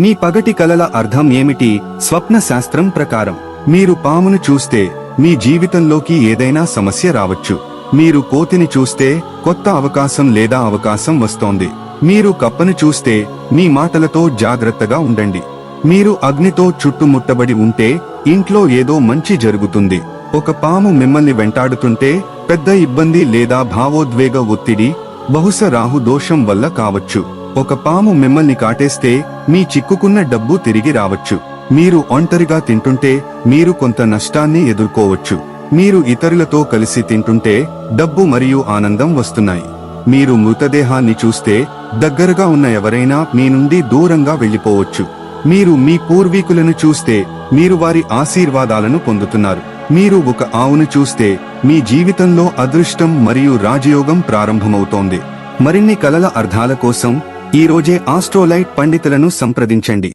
మీ పగటి కలల అర్థం ఏమిటి? స్వప్న శాస్త్రం ప్రకారం. మీరు పామును చూస్తే మీ జీవితంలోకి ఏదైనా సమస్య రావచ్చు. మీరు కోతిని చూస్తే కొత్త అవకాశం లేదా అవకాశం వస్తోంది. మీరు కప్పను చూస్తే మీ మాటలతో జాగ్రత్తగా ఉండండి. మీరు అగ్నితో చుట్టుముట్టబడి ఉంటే ఇంట్లో ఏదో మంచి జరుగుతుంది. ఒక పాము మిమ్మల్ని వెంటాడుతుంటే పెద్ద ఇబ్బంది లేదా భావోద్వేగ ఒత్తిడి బహుశా రాహు దోషం వల్ల కావచ్చు. ఒక పాము మిమ్మల్ని కాటేస్తే మీ చిక్కుకున్న డబ్బు తిరిగి రావచ్చు. మీరు ఒంటరిగా తింటుంటే మీరు కొంత నష్టాన్ని ఎదుర్కోవచ్చు. మీరు ఇతరులతో కలిసి తింటుంటే డబ్బు మరియు ఆనందం వస్తున్నాయి. మీరు మృతదేహాన్ని చూస్తే దగ్గరగా ఉన్న ఎవరైనా మీ నుండి దూరంగా వెళ్ళిపోవచ్చు మీరు మీ పూర్వీకులను చూస్తే మీరు వారి ఆశీర్వాదాలను పొందుతున్నారు. మీరు ఒక ఆవును చూస్తే మీ జీవితంలో అదృష్టం మరియు రాజయోగం ప్రారంభమవుతోంది. మరిన్ని కలల అర్థాల కోసం ఈరోజే ఆస్ట్రోలైట్ పండితులను సంప్రదించండి.